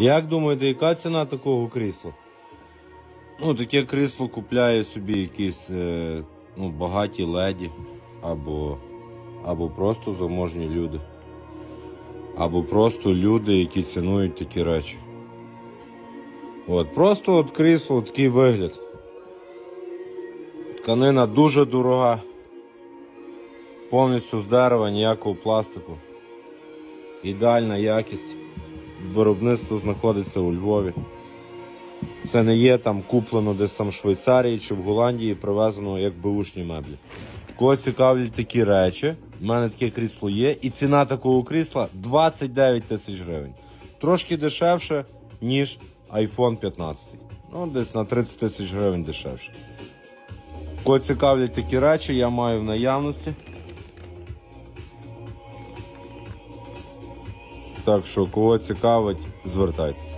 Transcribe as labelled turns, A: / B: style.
A: Як думаєте, яка ціна такого крісла? Ну, таке крісло купляє собі якісь е, ну, багаті леді, або, або просто заможні люди. Або просто люди, які цінують такі речі. От, просто от крісло, такий вигляд. Тканина дуже дорога. Повністю з дерева, ніякого пластику. Ідеальна якість. Виробництво знаходиться у Львові. Це не є там куплено десь там в Швейцарії чи в Голландії, привезено як беушні меблі. Кого цікавлять такі речі, в мене таке крісло є, і ціна такого крісла 29 тисяч гривень. Трошки дешевше, ніж iPhone 15. Ну, десь на 30 тисяч гривень дешевше. Кого цікавлять такі речі, я маю в наявності. Так що, кого цікавить, звертайтеся.